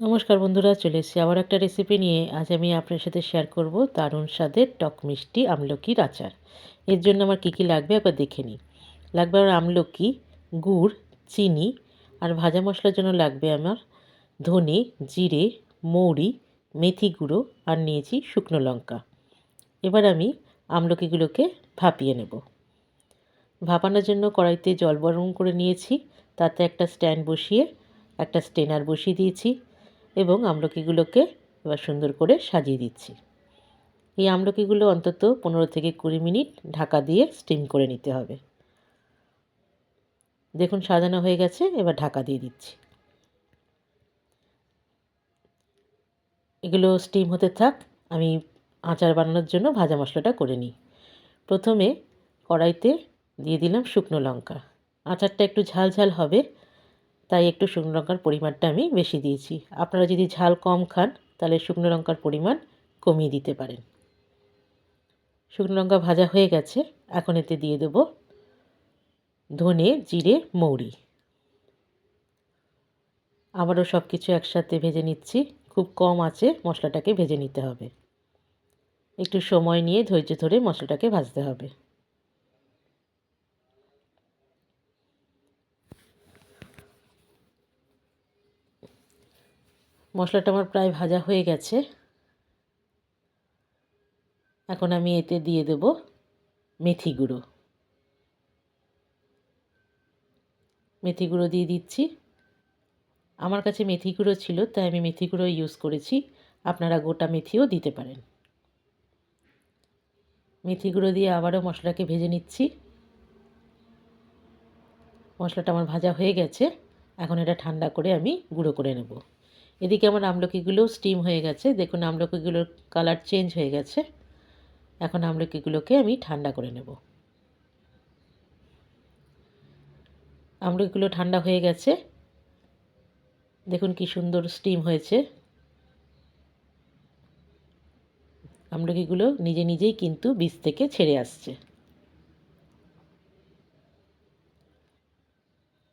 নমস্কার বন্ধুরা, চলে এসেছি আবার একটা রেসিপি নিয়ে। আজ আমি আপনার সাথে শেয়ার করব দারুণ স্বাদের টক মিষ্টি আমলকির আচার। এর জন্য আমার কী কী লাগবে একবার দেখে নিই। লাগবে আমার আমলকি, গুড়, চিনি আর ভাজা মশলার জন্য লাগবে আমার ধনে, জিরে, মৌরি, মেথি গুঁড়ো আর নিয়েছি শুকনো লঙ্কা। এবার আমি আমলকিগুলোকে ভাপিয়ে নেব। ভাপানোর জন্য কড়াইতে জল গরম করে নিয়েছি। তাতে একটা স্ট্যান্ড বসিয়ে একটা স্টেনার বসিয়ে দিয়েছি। এবং আমলকিগুলোকে এবার সুন্দর করে সাজিয়ে দিচ্ছি। এই আমলকিগুলো অন্তত পনেরো থেকে কুড়ি মিনিট ঢাকা দিয়ে স্টিম করে নিতে হবে। দেখুন, সাজানো হয়ে গেছে, এবার ঢাকা দিয়ে দিচ্ছি। এগুলো স্টিম হতে থাক, আমি আচার বানানোর জন্য ভাজা মশলাটা করে নিই। প্রথমে কড়াইতে দিয়ে দিলাম শুকনো লঙ্কা। আচারটা একটু ঝাল ঝাল হবে তাই একটু শুকনো লঙ্কার পরিমাণটা আমি বেশি দিয়েছি। আপনারা যদি ঝাল কম খান, তাহলে শুকনো লঙ্কার পরিমাণ কমিয়ে দিতে পারেন। শুকনো লঙ্কা ভাজা হয়ে গেছে। এখন এতে দিয়ে দেব ধনে, জিরে, মৌরি। আবারও সব কিছু একসাথে ভেজে নিচ্ছি। খুব কম আছে, মশলাটাকে ভেজে নিতে হবে। একটু সময় নিয়ে ধৈর্য ধরে মশলাটাকে ভাজতে হবে। মশলাটা আমার প্রায় ভাজা হয়ে গেছে। এখন আমি এতে দিয়ে দেব মেথি গুঁড়ো। মেথি গুঁড়ো দিয়ে দিচ্ছি। আমার কাছে মেথি গুঁড়ো ছিল, তাই আমি মেথি গুঁড়ো ইউজ করেছি। আপনারা গোটা মেথিও দিতে পারেন। মেথি গুঁড়ো দিয়ে আবারও মশলাকে ভেজে নিচ্ছি। মশলাটা আমার ভাজা হয়ে গেছে। এখন এটা ঠান্ডা করে আমি গুঁড়ো করে নেব। এদিকে আমার আমলকিগুলোও স্টিম হয়ে গেছে। দেখুন, আমলকিগুলোর কালার চেঞ্জ হয়ে গেছে। এখন আমলকিগুলোকে আমি ঠান্ডা করে নেব। আমলকিগুলো ঠান্ডা হয়ে গেছে। দেখুন কি সুন্দর স্টিম হয়েছে। আমলকিগুলো নিজে নিজেই কিন্তু বীজ থেকে ছেড়ে আসছে।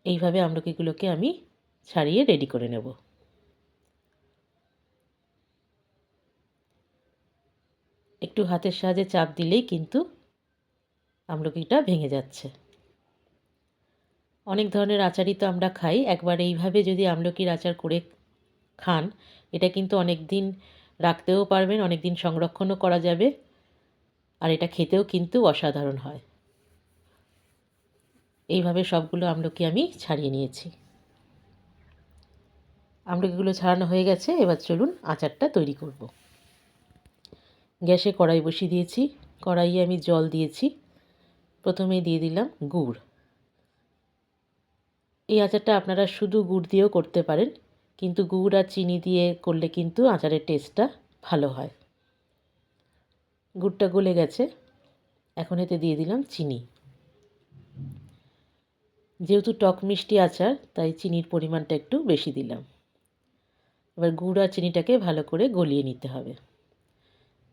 এইভাবে আমলকিগুলোকে আমি ছাড়িয়ে রেডি করে নেব। একটু হাতের সাহায্যে চাপ দিলেই কিন্তু আমলকিটা ভেঙে যাচ্ছে। অনেক ধরনের আচারই তো আমরা খাই, একবার এইভাবে যদি আমলকির আচার করে খান, এটা কিন্তু অনেক দিন রাখতেও পারবেন অনেক দিন সংরক্ষণও করা যাবে, আর এটা খেতেও কিন্তু অসাধারণ হয়। এইভাবে সবগুলো আমলকি আমি ছাড়িয়ে নিয়েছি। আমলকিগুলো ছাড়ানো হয়ে গেছে, এবার চলুন আচারটা তৈরি করব। গ্যাসে কড়াই বসিয়ে দিয়েছি। কড়াইয়ে আমি জল দিয়েছি। প্রথমে দিয়ে দিলাম গুড়। এই আচারটা আপনারা শুধু গুড় দিয়েও করতে পারেন, কিন্তু গুড় আর চিনি দিয়ে করলে কিন্তু আচারের টেস্টটা ভালো হয়। গুড়টা গলে গেছে। এখন এতে দিয়ে দিলাম চিনি। যেহেতু টক মিষ্টি আচার, তাই চিনির পরিমাণটা একটু বেশি দিলাম। এবার গুড় আর চিনিটাকে ভালো করে গলিয়ে নিতে হবে।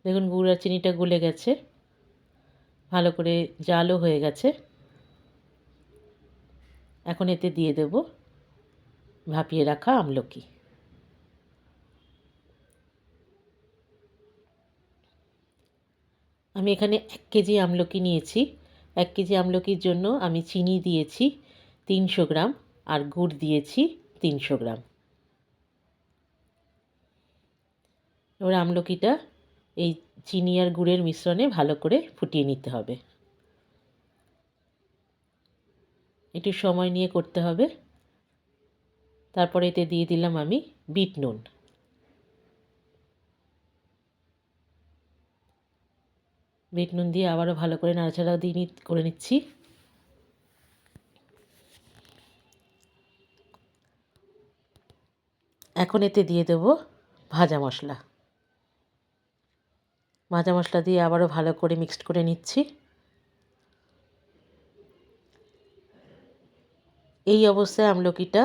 দেখুন গুড় আর চিনিটা গলে গেছে। ভালো করে জালও হয়ে গেছে। এখন এতে দিয়ে দেব ভাপিয়ে রাখা আমলকি। আমি এখানে এক কেজি আমলকি নিয়েছি। এক কেজি আমলকির জন্য আমি চিনি দিয়েছি তিনশো গ্রাম আর গুড় দিয়েছি তিনশো গ্রাম। এবার আমলকিটা এই চিনি আর গুড়ের মিশ্রণে ভালো করে ফুটিয়ে নিতে হবে। একটু সময় নিয়ে করতে হবে। তারপরে এতে দিয়ে দিলাম আমি বিট নুন। বিট নুন দিয়ে আবারও ভালো করে নাড়াচাড়া দিয়ে করে নিচ্ছি। এখন এতে দিয়ে দেব ভাজা মশলা। মাজা মশলা দিয়ে আবারও ভালো করে মিক্সড করে নিচ্ছি। এই অবস্থায় আমলকিটা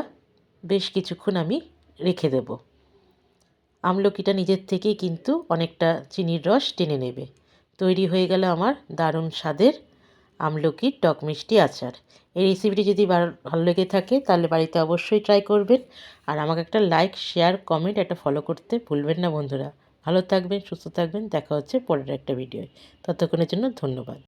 বেশ কিছুক্ষণ আমি রেখে দেব। আমলকিটা নিজের থেকেই কিন্তু অনেকটা চিনির রস টেনে নেবে। তৈরি হয়ে গেল আমার দারুণ স্বাদের আমলকির টক মিষ্টি আচার। এই রেসিপিটি যদি ভালো লেগে থাকে তাহলে বাড়িতে অবশ্যই ট্রাই করবেন। আর আমাকে একটা লাইক শেয়ার কমেন্ট একটা ফলো করতে ভুলবেন না বন্ধুরা। ভালো থাকবেন সুস্থ থাকবেন। দেখা হচ্ছে পরের একটা ভিডিও ততক্ষণের জন্য ধন্যবাদ।